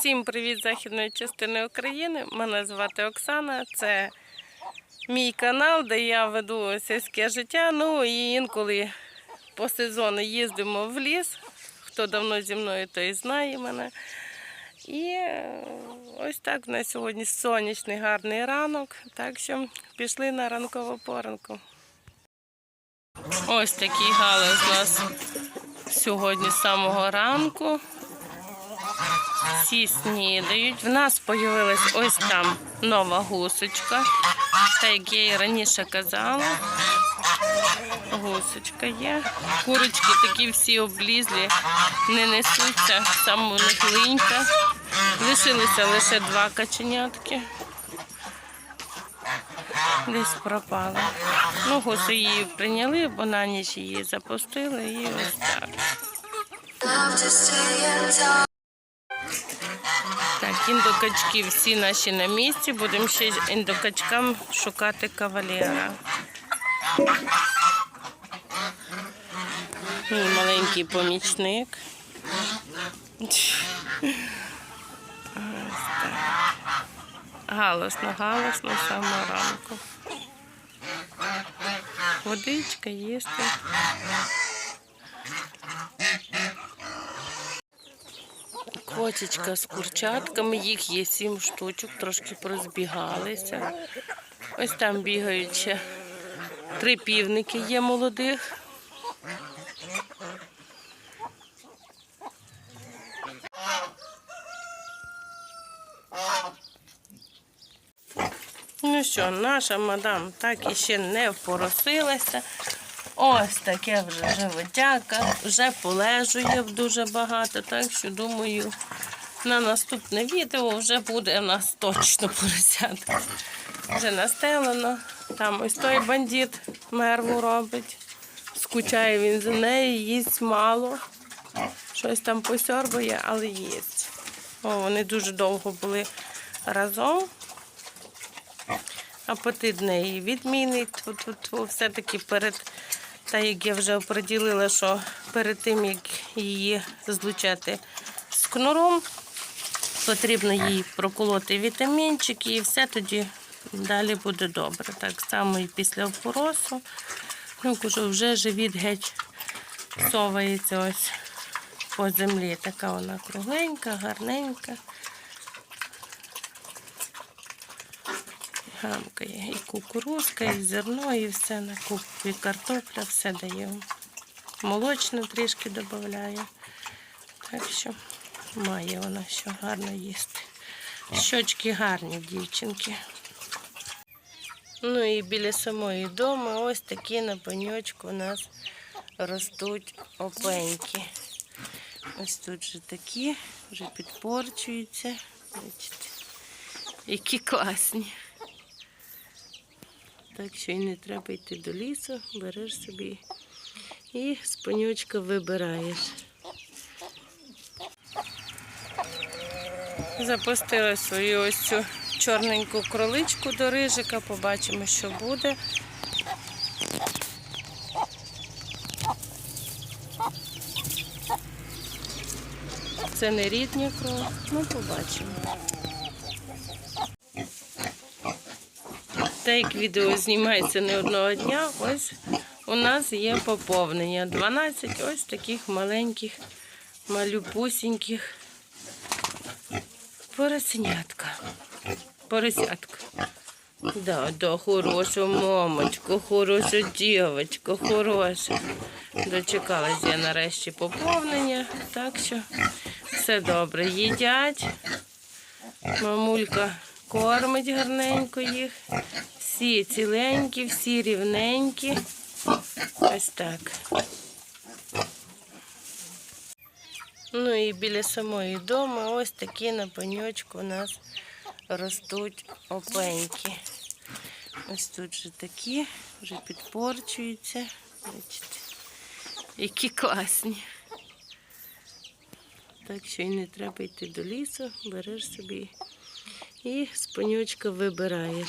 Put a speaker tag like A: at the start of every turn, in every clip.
A: Всім привіт західної частини України. Мене звати Оксана. Це мій канал, де я веду сільське життя. Ну і інколи по сезону їздимо в ліс. Хто давно зі мною, той знає мене. І е, ось так на сьогодні сонячний гарний ранок. Так що пішли на ранкову поранку. Ось такий галас у нас сьогодні з самого ранку. Всі снідають. В нас з'явилась ось там нова гусочка. Та як я і раніше казала. Гусочка є. Курочки такі всі облізлі, не несуться, саме линька. Лишилися лише два каченятки. Десь пропали. Ну, гусу її прийняли, бо на ніч її запустили і ось так. Індокачки всі наші на місці. Будемо ще індокачкам шукати кавалера. Мій маленький помічник. Галосно, галосно самого ранку. Водичка їсти. Котічка з курчатками, їх є сім штучок, трошки порозбігалися. Ось там бігають ще три півники є молодих. Ну що, наша мадам так і ще не впоросилася. Ось таке вже животяка, вже полежує дуже багато, так що думаю, на наступне відео вже буде в нас точно поросятка. Вже настелено. Там ось той бандит мерву робить. Скучає він за нею, їсть мало. Щось там посьорбує, але їсть. О, вони дуже довго були разом. Апетит неї відмінний. Тьфу-тьфу-тьфу. Все-таки перед, так як я вже оприділила, що перед тим, як її злучати з кнуром, потрібно їй проколоти вітамінчики і все тоді далі буде добре. Так само і після опоросу. Ну, кажу, вже живіт геть совається ось по землі. Така вона кругленька, гарненька. Гамкає і кукурузка, і зерно, і все на купу, і картопля, все дає. Молочне трішки додаю. Так що має вона що гарно їсти. Щочки гарні дівчинки. Ну і біля самої дому ось такі на пеньочку у нас ростуть опеньки. Ось тут вже такі, вже підпорчуються. Які класні. Так що і не треба йти до лісу, береш собі і з пенючка вибираєш. Запустила свою ось цю чорненьку кроличку до рижика, побачимо, що буде. Це не рідня кров, ну побачимо. Так як відео знімається не одного дня, ось у нас є поповнення. 12 ось таких маленьких, малюпусіньких поросенятка. Поросятка. Да, да, хороша мамочка, хороша дівчинка, хороша. Дочекалась я нарешті поповнення, так що все добре. Їдять. Мамулька кормить гарненько їх. Всі ціленькі, всі рівненькі. Ось так. Ну і біля самої дому ось такі на пеньочку у нас ростуть опеньки. Ось тут вже такі, вже підпорчуються. Бачите, які класні. Так що і не треба йти до лісу, береш собі і з пенючка вибираєш.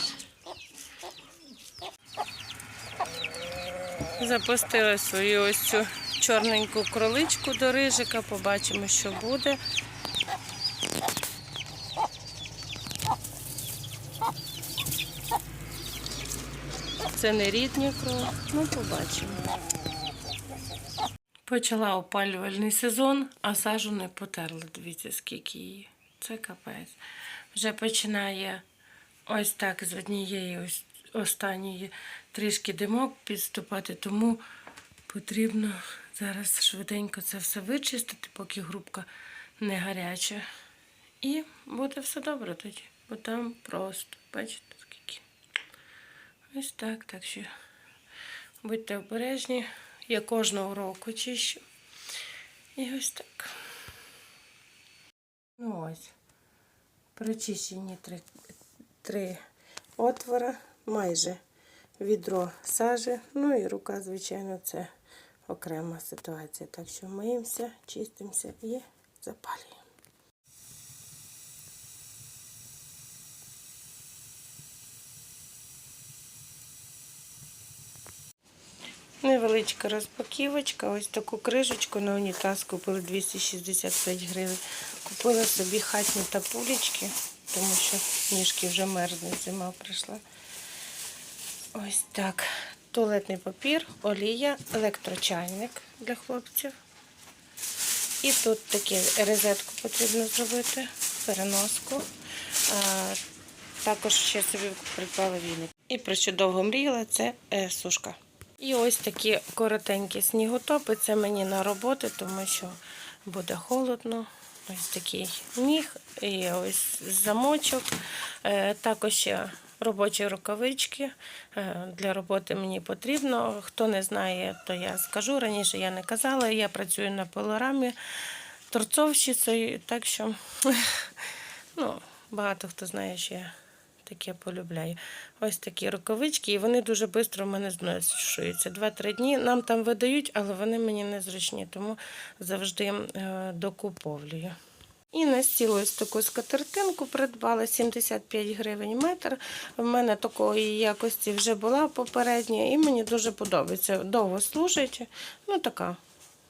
A: Запустила свою ось цю чорненьку кроличку до рижика, побачимо, що буде. Це не рідня кров, ну побачимо. Почала опалювальний сезон, а сажу не потерли. Дивіться, скільки її. Це капець. Вже починає ось так з однієї ось останньої трішки димок підступати, тому потрібно зараз швиденько це все вичистити, поки грубка не гаряча. І буде все добре тоді, бо там просто, бачите, скільки. Ось так, так що будьте обережні. Я кожного року чищу. І ось так. Ну ось. Прочищені три, три отвора, майже відро сажі. Ну і рука, звичайно, це окрема ситуація. Так що миємося, чистимося і запалюємо. Невеличка розпаківочка. Ось таку кришечку на унітаз купили 265 гривень. Купила собі хатні тапулечки, тому що ніжки вже мерзнуть, зима прийшла. Ось так. Туалетний папір, олія, електрочайник для хлопців. І тут таке розетку потрібно зробити, переноску. А, також ще собі придбала віник. І про що довго мріяла, це е, сушка. І ось такі коротенькі сніготопи. Це мені на роботу, тому що буде холодно. Ось такий міг і ось замочок. Е, Також ще робочі рукавички. Е, Для роботи мені потрібно. Хто не знає, то я скажу. Раніше я не казала. Я працюю на пилорамі торцовщицею, так що ну, багато хто знає, що я таке полюбляю. Ось такі рукавички, і вони дуже швидко в мене зношуються. Два-три дні нам там видають, але вони мені не зручні, тому завжди е, докуповлюю. І на стіл ось таку скатертинку придбала 75 гривень метр. В мене такої якості вже була попередня, і мені дуже подобається. Довго служить. Ну така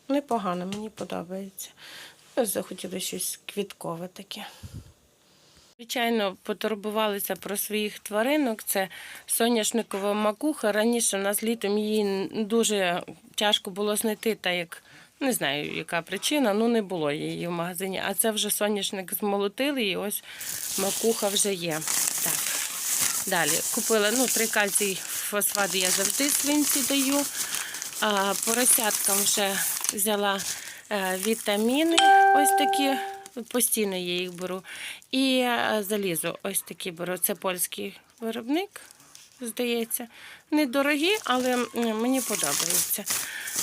A: непогана, мені подобається. Ось захотіла щось квіткове таке. Звичайно, потурбувалися про своїх тваринок. Це соняшникова макуха. Раніше у нас літом її дуже тяжко було знайти, так як не знаю, яка причина, ну не було її в магазині. А це вже соняшник змолотили, і ось макуха вже є. Так. Далі купила ну, три кальцій фосфат я завжди свинці даю. А поросяткам вже взяла е, вітаміни, ось такі, постійно я їх беру. І е, залізо, ось такі беру. Це польський виробник, здається. Недорогі, але мені подобається.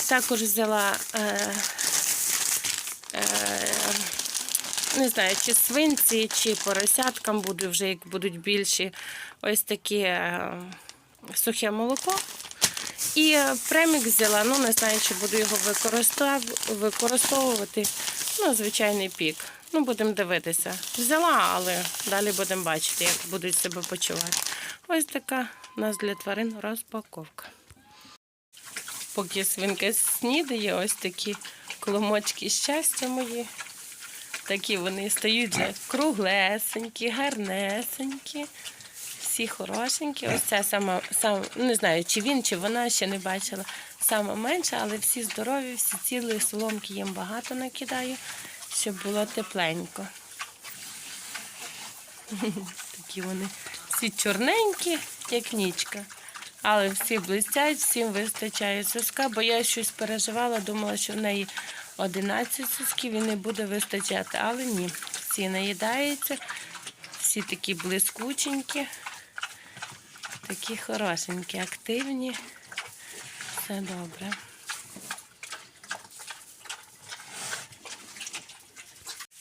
A: Також взяла. Е, е, не знаю, чи свинці, чи поросяткам буду вже як будуть більші. Ось таке сухе молоко. І премік взяла, ну не знаю, чи буду його використовувати. Ну, звичайний пік. Ну, будемо дивитися. Взяла, але далі будемо бачити, як будуть себе почувати. Ось така у нас для тварин розпаковка. Поки свинка снідає, ось такі коломочки щастя мої. Такі вони стають вже круглесенькі, гарнесенькі, всі хорошенькі. Ось ця сама, сам, не знаю, чи він, чи вона ще не бачила. Сама менша, але всі здорові, всі цілі, соломки їм багато накидаю, щоб було тепленько. Такі вони всі чорненькі, як нічка. Але всі блистять, всім вистачає соска, бо я щось переживала, думала, що в неї 11 сосків і не буде вистачати. Але ні, всі наїдаються, всі такі блискученькі, такі хорошенькі, активні. Все добре.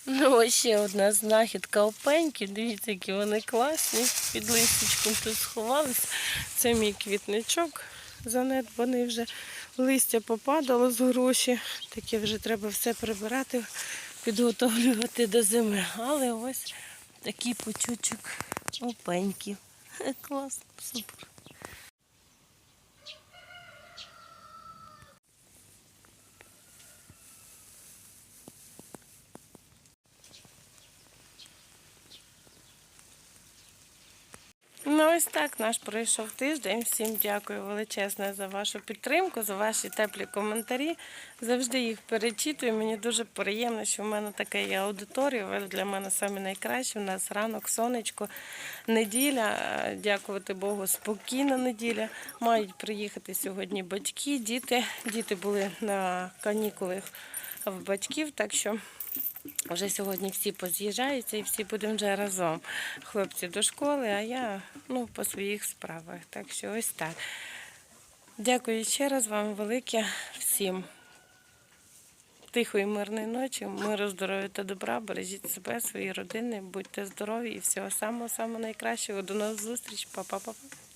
A: Ну, ось ще одна знахідка опеньки. Дивіться, які вони класні. Під листочком тут сховалися. Це мій квітничок занедбаний вже. Листя попадало з гроші. Таке вже треба все прибирати, підготовлювати до зими. Але ось такий почучок опеньки. Класно, супер. Ну, ось так наш пройшов тиждень. Всім дякую величезне за вашу підтримку, за ваші теплі коментарі. Завжди їх перечитую. Мені дуже приємно, що в мене така є аудиторія. Ви для мене самі найкращі. У нас ранок, сонечко, неділя. Дякувати Богу, спокійна неділя. Мають приїхати сьогодні батьки, діти. Діти були на канікулах в батьків, так що. Вже сьогодні всі поз'їжджаються і всі будемо вже разом. Хлопці до школи, а я ну, по своїх справах. Так що ось так. Дякую ще раз вам велике всім. Тихої, мирної ночі, миру, здоров'я та добра. Бережіть себе, свої родини, будьте здорові і всього самого самого найкращого. До нових зустріч. Па-па-па-па.